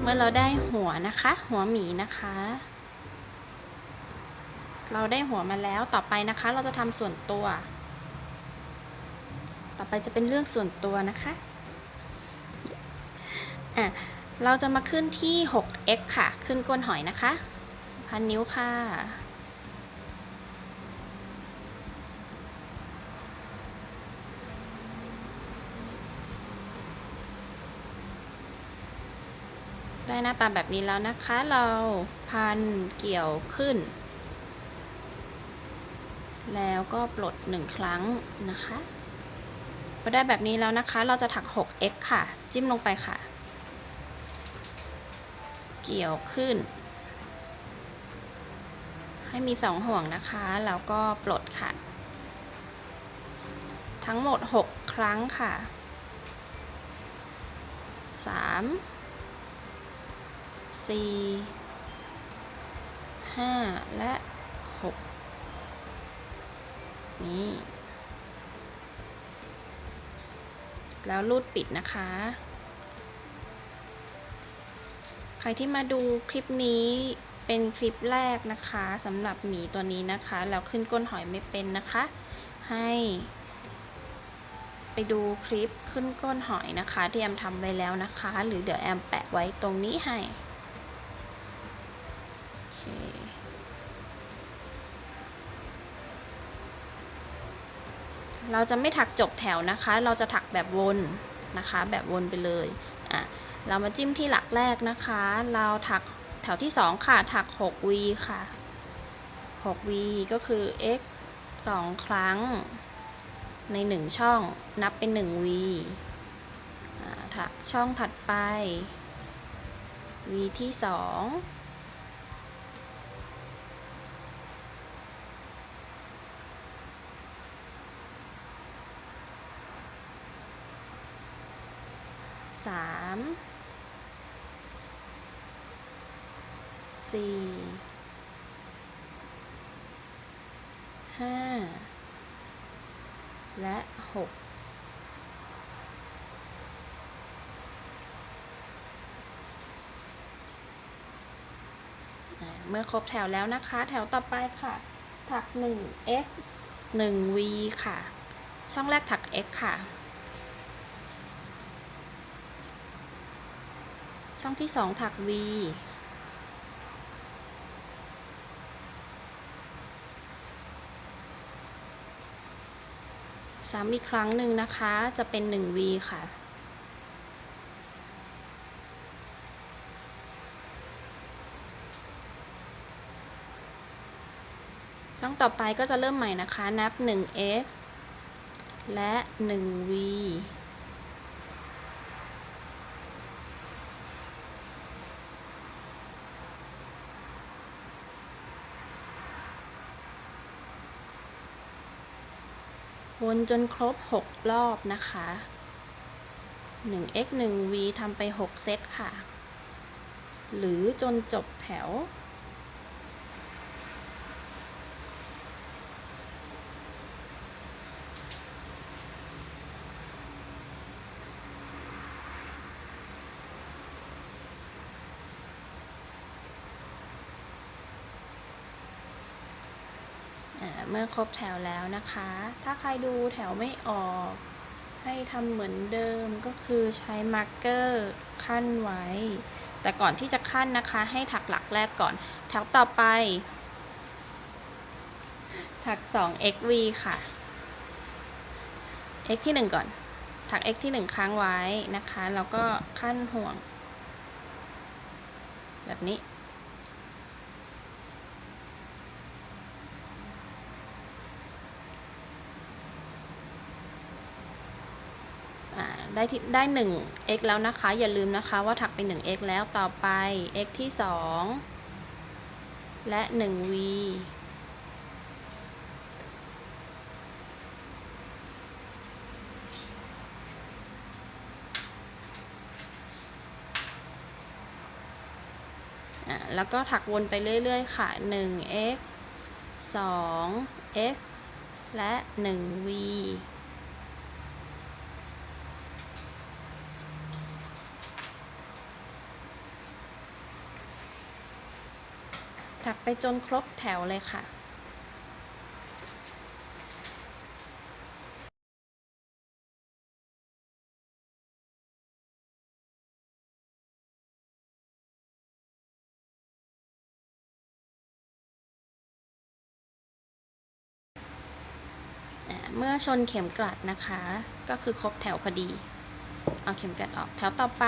เมื่อเราได้หัวนะคะ หัวหมีนะคะ เราได้หัวมาแล้วต่อไปนะคะ เราจะทำส่วนตัว ต่อไปจะเป็นเรื่องส่วนตัวนะคะอะเราจะมาขึ้นที่ 6x ค่ะ ขึ้นก้นหอยนะคะ พันนิ้วค่ะ ได้หน้าตาแบบนี้แล้วนะคะ เราพันเกี่ยวขึ้น แล้วก็ปลดหนึ่งครั้งนะคะพอได้แบบนี้แล้วนะคะ เราจะถัก 6x ค่ะ จิ้มลงไปค่ะ เกี่ยวขึ้น ให้มีสองห่วงนะคะ แล้วก็ปลดค่ะ ทั้งหมด 6 ครั้งค่ะ 3 สี่ห้าและหกนี่ แล้วรูดปิดนะคะ ใครที่มาดูคลิปนี้เป็นคลิปแรกนะคะสำหรับหมีตัวนี้นะคะแล้วขึ้นก้นหอยไม่เป็นนะคะ ให้ ไปดูคลิปขึ้นก้นหอยนะคะ ที่แอมทำไว้แล้วนะคะ หรือเดี๋ยวแอมแปะไว้ตรงนี้ให้ โอเค เราจะไม่ถักจบแถวนะคะ เราจะถักแบบวนนะคะ แบบวนไปเลยอะเรามาจิ้มที่หลักแรกนะคะ เราถักแถวที่ 2 ค่ะ ถัก 6V ค่ะ 6V ก็คือ x 2 ครั้ง ใน 1 ช่องนับเป็น 1V อ่าถักช่องถัดไป V ที่ 2 สามสี่ห้าและหกเมื่อครบแถวแล้วนะคะ แถวต่อไปค่ะ ถัก 1 x 1 v ค่ะ ช่องแรกถัก x ค่ะ ช่องที่สองถัก V ซ้ำอีกครั้งหนึ่งนะคะ จะเป็น 1V ค่ะ ช่องต่อไปก็จะเริ่มใหม่นะคะ นับ 1x และ 1v วนจนครบ 6 รอบนะคะ 1x 1v ทำไป 6 เซตค่ะ หรือจนจบแถว เมื่อครบแถวแล้วนะคะ ถ้าใครดูแถวไม่ออก ให้ทำเหมือนเดิมก็คือใช้มาร์กเกอร์ขั้นไว้ แต่ก่อนที่จะขั้นนะคะ ให้ถักหลักแรกก่อน แถวต่อไป ถัก 2 xv ค่ะ x ที่ 1 ก่อน ถัก x ที่ 1 ค้างไว้นะคะ แล้วก็ขั้นห่วง แบบนี้ อ่า ได้ที่ได้ 1x แล้วนะคะ อย่าลืมนะคะว่าถักไป 1x แล้วต่อไป x ที่ 2 และ 1v อ่าแล้วก็ถักวนไปเรื่อย ๆ ค่ะ 1x 2x และ 1v ไปจนครบแถวเลยค่ะ เมื่อชนเข็มกลัดนะคะ ก็คือครบแถวพอดี เอาเข็มกลัดออกแถวต่อไป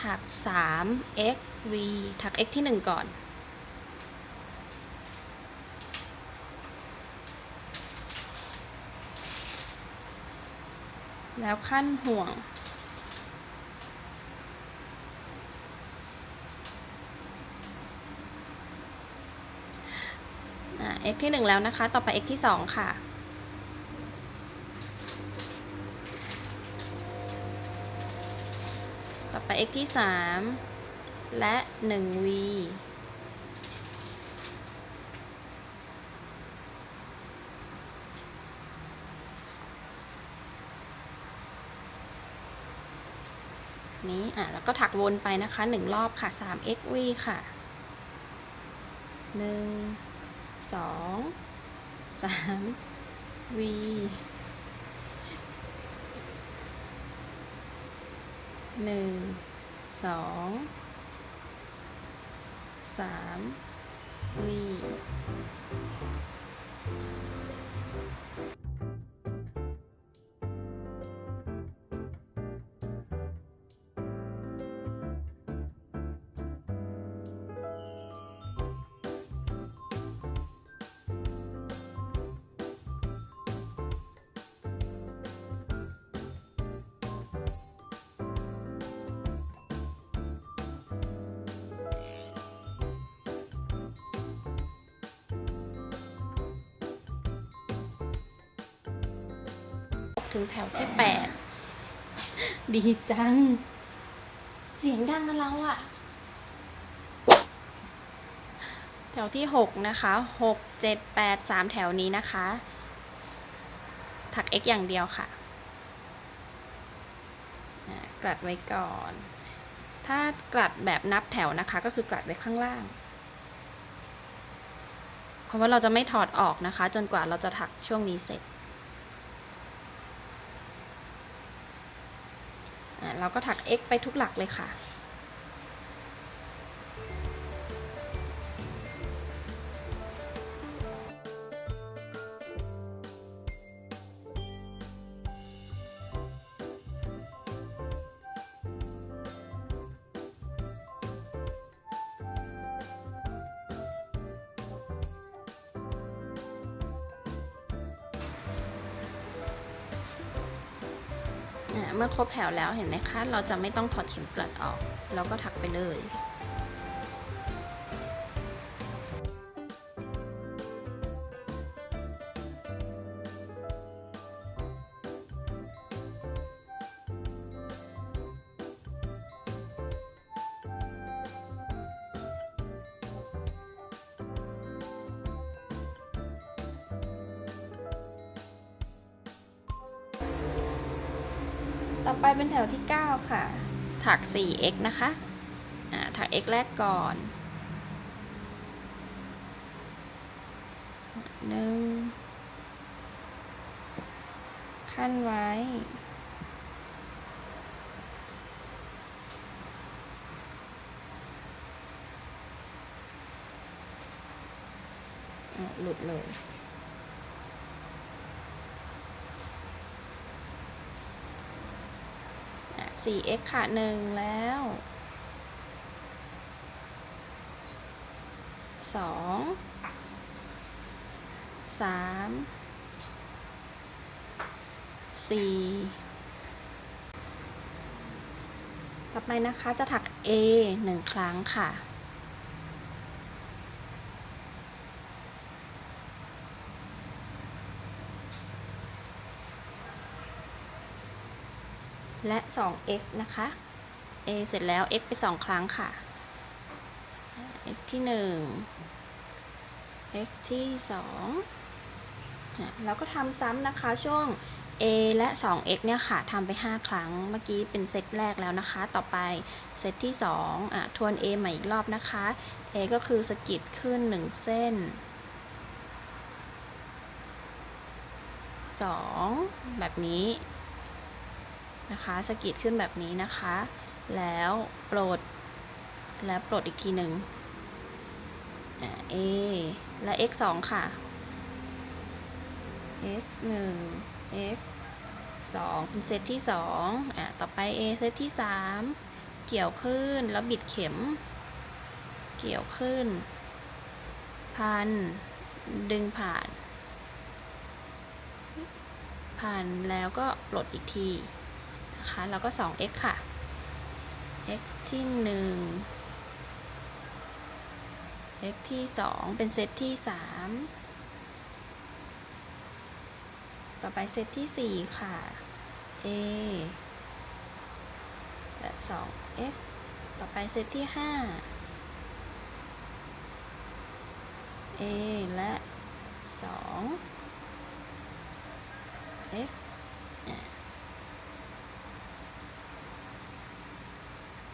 ถัก 3 x v ถัก x ที่ 1 ก่อน แล้วขั้นห่วงอ่า x ที่ 1 แล้วนะคะ ต่อไป x ที่ 2 ค่ะ ต่อไป x ที่ 3 และ 1v นี้ อะแล้วก็ถักวนไปนะคะ1รอบค่ะ 3xv ค่ะ1 2 3 v หนึ่งสองสามวี ถึงแถวที่แปดดีจัง เสียงดังนะเราอะแถวที่หกนะคะหกเจ็ดแปดสามแถวนี้นะคะ ถัก x อย่างเดียวค่ะอ่ากลัดไว้ก่อน ถ้ากลัดแบบนับแถวนะคะ ก็คือกลัดไว้ข้างล่าง เพราะว่าเราจะไม่ถอดออกนะคะ จนกว่าเราจะถักช่วงนี้เสร็จ อะ เราก็ถัก x ไปทุกหลักเลยค่ะ ครบแถวแล้วเห็นไหมคะ เราจะไม่ต้องถอดเข็มกลัดออก เราก็ถักไปเลย ต่อไปเป็นแถวที่ 9 ค่ะ ถัก 4x นะคะ อ่า ถัก x แรกก่อนหนึ่งขั้นไว้อะหลุดเลย 4x ค่ะ 1 แล้ว 2 3 4ต่อไปนะคะจะถัก A 1 ครั้งค่ะ และ 2x นะคะ a เสร็จแล้ว x ไป 2 ครั้งค่ะ x ที่ 1 x ที่2อะแล้วก็ทำซ้ำนะคะช่วง a และ 2x เนี่ยค่ะทำไป 5 ครั้ง เมื่อกี้เป็นเซตแรกแล้วนะคะ ต่อไปเซตที่ 2อะทวน a ใหม่อีกรอบนะคะ a ก็คือสะกิดขึ้น 1 เส้น 2 แบบนี้ นะคะสะกิดขึ้นแบบนี้นะคะ แล้วปลด แล้วปลดอีกทีหนึ่งอะ a และ x 2ค่ะ x 1 x 2เป็นเซตที่2อะต่อไป a เซตที่ 3 เกี่ยวขึ้นแล้วบิดเข็ม เกี่ยวขึ้น พัน ดึงผ่าน ผ่านแล้วก็ปลดอีกที นะคะ แล้วก็ 2x ค่ะ x ที่ 1 x ที่ 2 เป็นเซตที่ 3 ต่อไปเซตที่ 4 ค่ะ a และ 2x ต่อไปเซตที่ 5 a และ 2 x อะ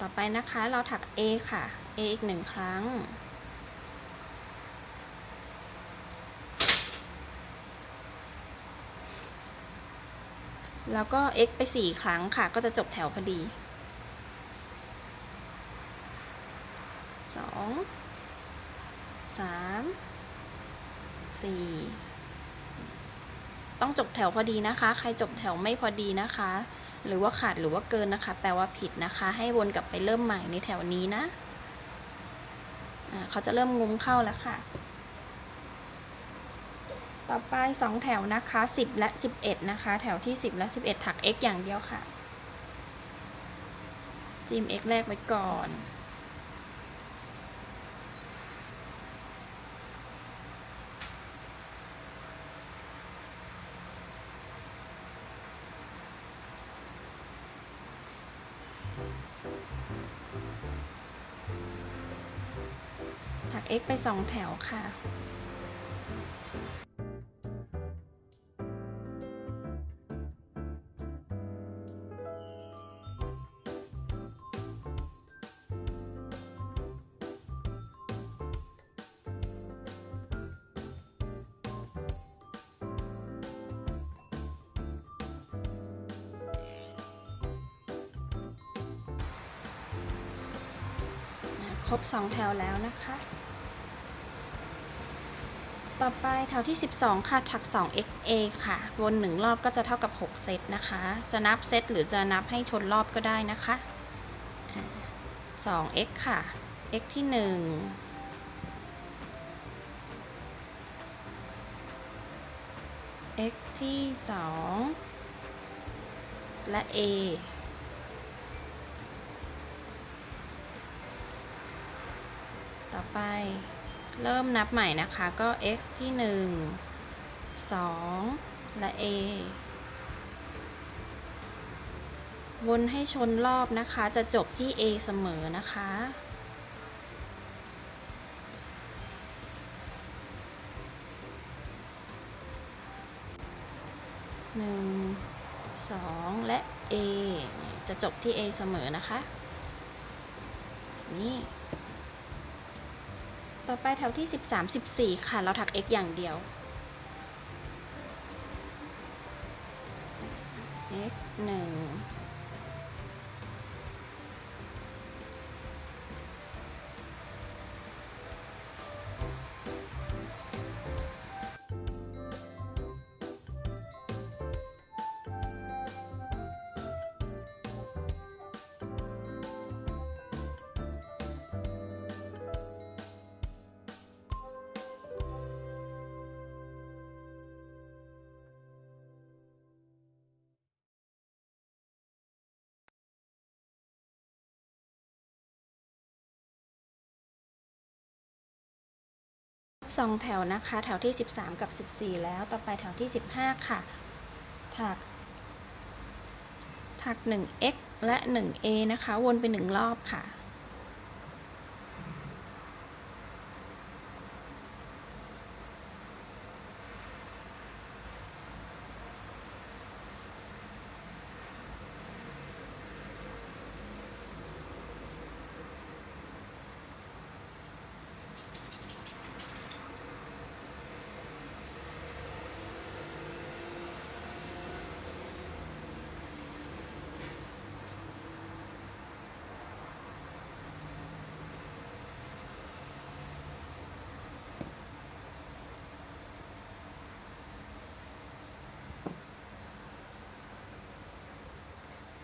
ต่อไปนะคะเราถัก a ค่ะ a อีกหนึ่งครั้ง แล้วก็ x ไป 4 ครั้งค่ะ ก็จะจบแถวพอดี 2 3 4 ต้องจบแถวพอดีนะคะ ใครจบแถวไม่พอดีนะคะ หรือว่าขาดหรือว่าเกินนะคะ แปลว่าผิดนะคะ ให้วนกลับไปเริ่มใหม่ในแถวนี้นะะเขาจะเริ่มงุ้มเข้าแล้วค่ะ ต่อไป 2 แถวนะคะ 10 และ 11 นะคะ แถวที่ 10 และ 11 ถัก x อย่างเดียวค่ะจิม x แรกไว้ก่อน ถักไป 2 แถวค่ะ ครบ 2 แถวแล้วนะคะ ต่อไปแถวที่ 12 ค่ะถัก 2xa ค่ะ วน 1 รอบก็จะเท่ากับ 6 เซตนะคะ จะนับเซตหรือจะนับให้ชนรอบก็ได้นะคะอ่า 2x ค่ะ x ที่ 1 x ที่ 2 และ a ต่อไป เริ่มนับใหม่นะคะ ก็ x ที่ 1 2 และ a วนให้ชนรอบนะคะ จะจบที่ a เสมอนะคะ หนึ่ง สอง และ a จะจบที่ a เสมอนะคะ นี่ ต่อไปแถวที่ 13 14 ค่ะ เราถัก x อย่างเดียว x 1 สองแถวนะคะ แถวที่ 13 กับ 14 แล้วต่อไปแถวที่ 15 ค่ะถักถัก 1x และ 1a นะคะ วนไป 1 รอบค่ะ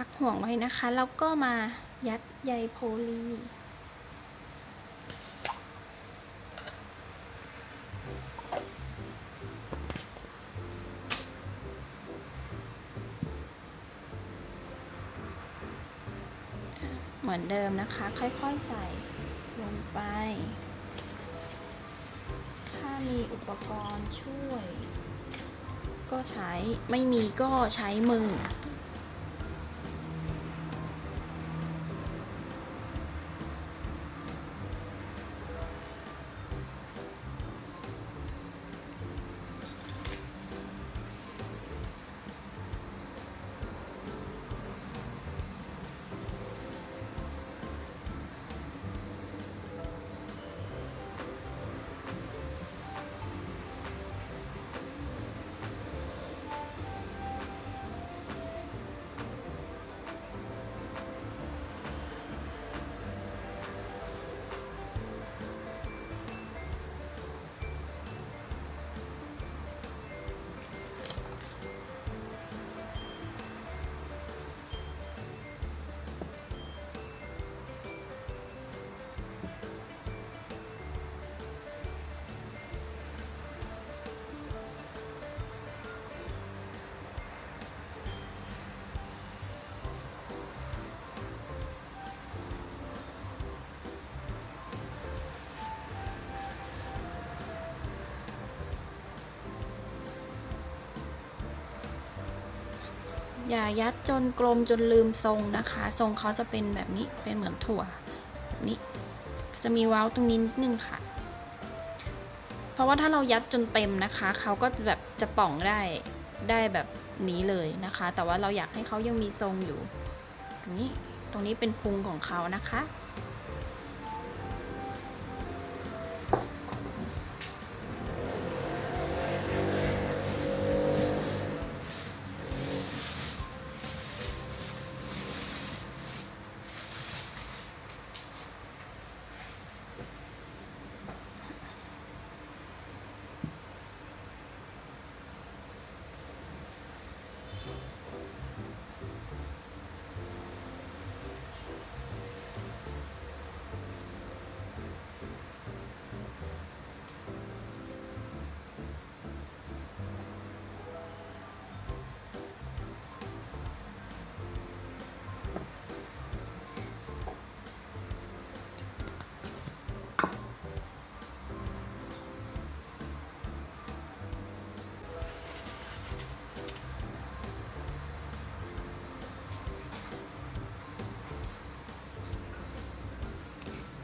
พักห่วงไว้นะคะ แล้วก็มายัดใยโพลีเหมือนเดิมนะคะ ค่อยๆใส่ลงไป ถ้ามีอุปกรณ์ช่วย ก็ใช้ไม่มีก็ใช้มือ อย่ายัดจนกลมจนลืมทรงนะคะ ทรงเขาจะเป็นแบบนี้เป็นเหมือนถั่วแบบนี้ จะมีเว้าตรงนี้นิดนึงค่ะ เพราะว่าถ้าเรายัดจนเต็มนะคะ เขาก็แบบจะป่องได้ได้แบบนี้เลยนะคะ แต่ว่าเราอยากให้เขายังมีทรงอยู่ตรงนี้ตรงนี้เป็นพุงของเขานะคะ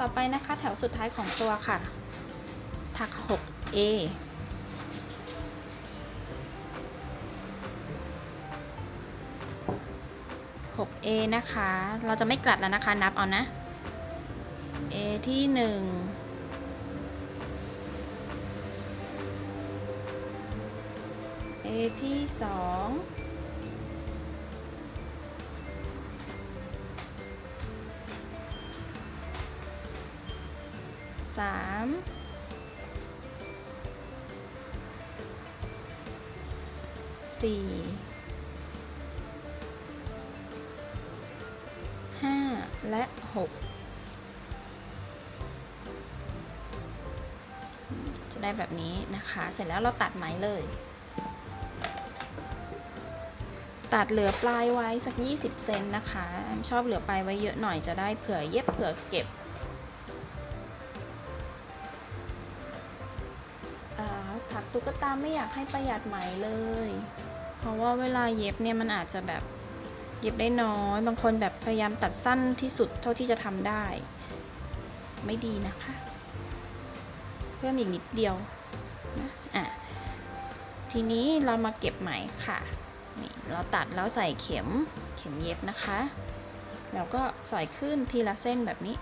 ต่อไปนะคะแถวสุดท้ายของตัวค่ะ ถัก 6A 6A นะคะ เราจะไม่กลัดแล้วนะคะ นับเอานะ A ที่ 1 A ที่ 2 สามสี่ห้าและหกจะได้แบบนี้นะคะ เสร็จแล้วเราตัดไหมเลย ตัดเหลือปลายไว้สัก 20 เซนนะคะ ชอบเหลือปลายไว้เยอะหน่อยจะได้เผื่อเย็บเผื่อเก็บ ไม่อยากให้ประหยัดไหมเลย เพราะว่าเวลาเย็บเนี่ยมันอาจจะแบบเย็บได้น้อย บางคนแบบพยายามตัดสั้นที่สุดเท่าที่จะทำได้ ไม่ดีนะคะ เพิ่มอีกนิดเดียวนะอะทีนี้เรามาเก็บไหมค่ะนี่เราตัดแล้วใส่เข็มเข็มเย็บนะคะ แล้วก็สอยขึ้นทีละเส้นแบบนี้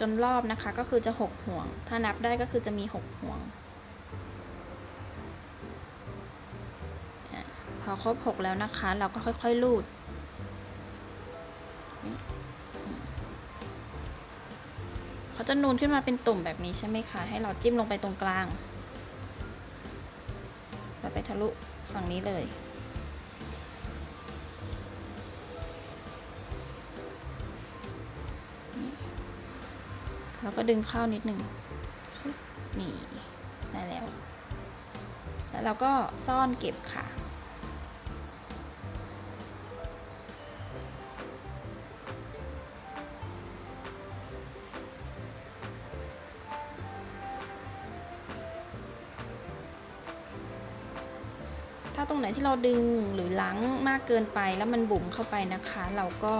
จนรอบนะคะก็คือจะหกห่วง ถ้านับได้ก็คือจะมีหกห่วง พอครบหกแล้วนะคะ เราก็ค่อยๆลูด เขาจะนูนขึ้นมาเป็นตุ่มแบบนี้ใช่ไหมคะ ให้เราจิ้มลงไปตรงกลางแล้วไปทะลุฝั่งนี้เลย แล้วก็ดึงเข้านิดหนึ่งนี่ได้แล้ว แล้วเราก็ซ่อนเก็บค่ะถ้าตรงไหนที่เราดึงหรือล้างมากเกินไปแล้วมันบุ๋มเข้าไปนะคะ เราก็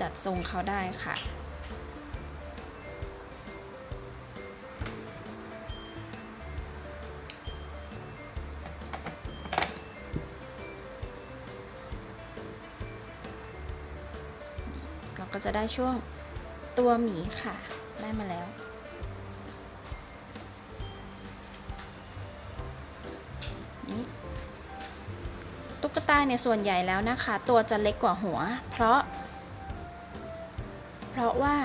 จัดทรงเขาได้ค่ะ ก็จะได้ช่วงตัวหมีค่ะ ได้มาแล้ว นี่ตุ๊กตาเนี่ยส่วนใหญ่แล้วนะคะ ตัวจะเล็กกว่าหัว เพราะ เพราะว่า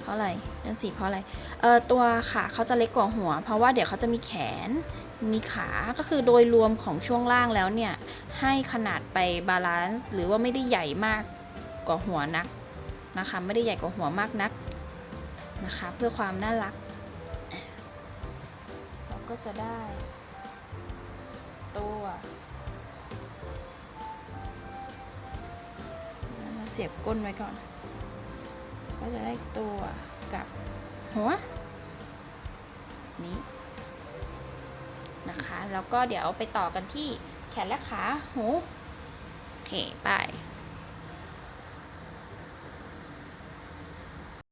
เพราะอะไรนั่นสิเพราะอะไรเออตัวขาเขาจะเล็กกว่าหัว เพราะว่าเดี๋ยวเขาจะมีแขนมีขาก็คือโดยรวมของช่วงล่างแล้วเนี่ย ให้ขนาดไปบาลานซ์หรือว่าไม่ได้ใหญ่มาก กว่าหัวนักนะคะ ไม่ได้ใหญ่กว่าหัวมากนักนะคะ เพื่อความน่ารัก เราก็จะได้ ตัวเราเสียบก้นไว้ก่อน ก็จะได้ตัวกับหัว นี้นะคะ แล้วก็เดี๋ยวไปต่อกันที่แขนและขาหูโอเค ไป